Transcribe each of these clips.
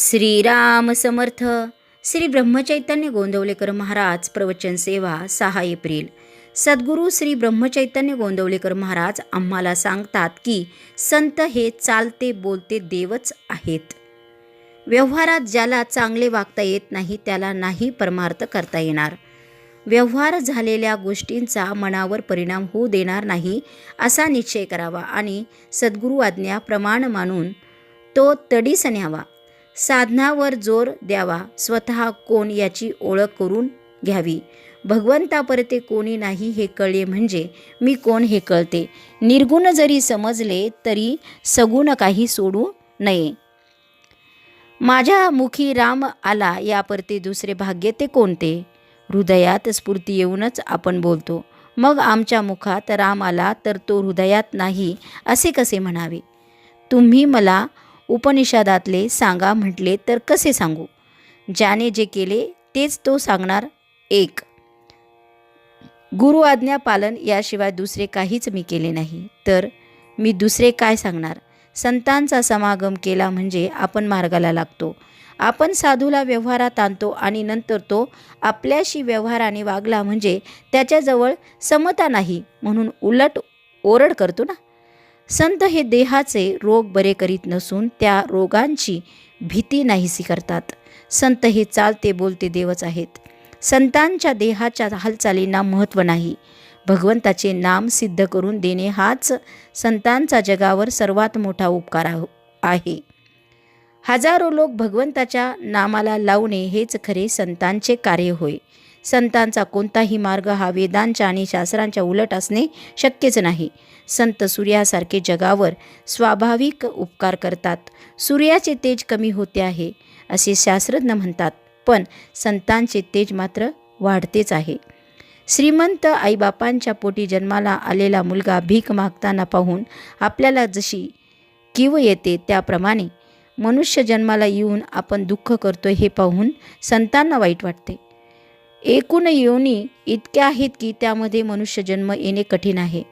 श्रीराम समर्थ. श्री ब्रह्मचैतन्य गोंदवलेकर महाराज प्रवचन सेवा सहा एप्रिल. सद्गुरू श्री ब्रह्मचैतन्य गोंदवलेकर महाराज आम्हाला सांगतात की संत हे चालते बोलते देवच आहेत. व्यवहारात ज्याला चांगले वागता येत नाही त्याला नाही परमार्थ करता येणार. व्यवहार झालेल्या गोष्टींचा मनावर परिणाम होऊ देणार नाही असा निश्चय करावा आणि सद्गुरू आज्ञा प्रमाण मानून तो तडीस न्यावा. साधनावर जोर द्यावा. स्वतः कोण याची ओळख करून घ्यावी? भगवंतापरते कोणी नाही हे कळले म्हणजे मी कोण हे कळते? निर्गुण जरी समजले तरी सगुण काही सोडू नये. माझ्या मुखी राम आला यापरते दुसरे भाग्य ते कोणते? हृदयात स्फूर्ती येऊनच आपण बोलतो. मग आमच्या मुखात राम आला तर तो हृदयात नाही असे कसे म्हणावे? तुम्ही मला उपनिषदातले सांगा म्हटले तर कसे सांगू? ज्याने जे केले तेच तो सांगणार एक. गुरु आज्ञा पालन याशिवाय दुसरे काहीच मी केले नाही. तर मी दुसरे काय सांगणार? संतांचा समागम केला म्हणजे आपण मार्गाला लागतो. आपण साधूला व्यवहारात आणतो आणि नंतर तो आपल्याशी व्यवहाराने वागला म्हणजे त्याच्याजवळ समता नाही म्हणून उलट ओरड करतो ना? संत हे देहाचे रोग बरे करीत नसून त्या रोगांची भीती नाहीसी करतात. संत हे चालते बोलते देवच आहेत. संतांच्या देहाच्या हालचालींना महत्त्व नाही. भगवंताचे नाम सिद्ध करून देणे हाच संतांचा जगावर सर्वात मोठा उपकार आहे. हजारो लोक भगवंताच्या नामाला लावणे हेच खरे संतांचे कार्य होय. संतांचा कोणताही मार्ग हा वेदांच्या आणि शास्त्रांच्या उलट असणे शक्यच नाही. संत सूर्यासारखे जगावर स्वाभाविक उपकार करतात. सूर्याचे तेज कमी होते आहे असे शास्त्रज्ञ म्हणतात पण संतांचे तेज मात्र वाढतेच आहे. श्रीमंत आईबापांच्या पोटी जन्माला आलेला मुलगा भीक मागताना पाहून आपल्याला जशी किव येते त्याप्रमाणे मनुष्य जन्माला येऊन आपण दुःख करतो हे पाहून संतांना वाईट वाटते. एकूण योनी इतक्या आहेत की त्यामध्ये मनुष्य जन्म येणे कठीण आहे.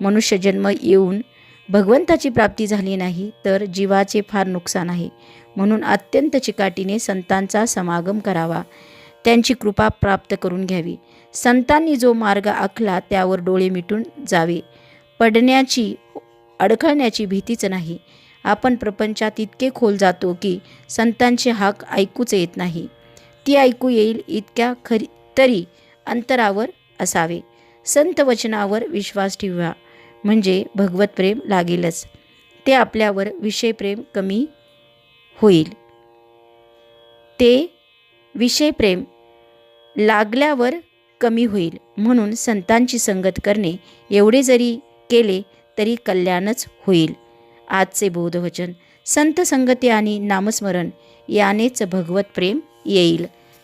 मनुष्य जन्म येऊन भगवंताची प्राप्ती झाली नाही तर जीवाचे फार नुकसान आहे. म्हणून अत्यंत चिकाटीने संतांचा समागम करावा. त्यांची कृपा प्राप्त करून घ्यावी. संतांनी जो मार्ग आखला त्यावर डोळे मिटून जावे. पडण्याची अडखळण्याची भीतीच नाही. आपण प्रपंचात इतके खोल जातो की संतांचे हाक ऐकूच येत नाही. ती ऐकू येईल इतक्या खरी तरी अंतरावर असावे. संत वचनावर विश्वास ठेवा म्हणजे भगवत प्रेम लागेलच. ते आपल्यावर विषयप्रेम कमी होईल. ते विषयप्रेम लागल्यावर कमी होईल म्हणून संतांची संगत करणे एवढे जरी केले तरी कल्याणच होईल. आजचे बोधवचन संत संगती आणि नामस्मरण यानेच भगवत प्रेम येईल.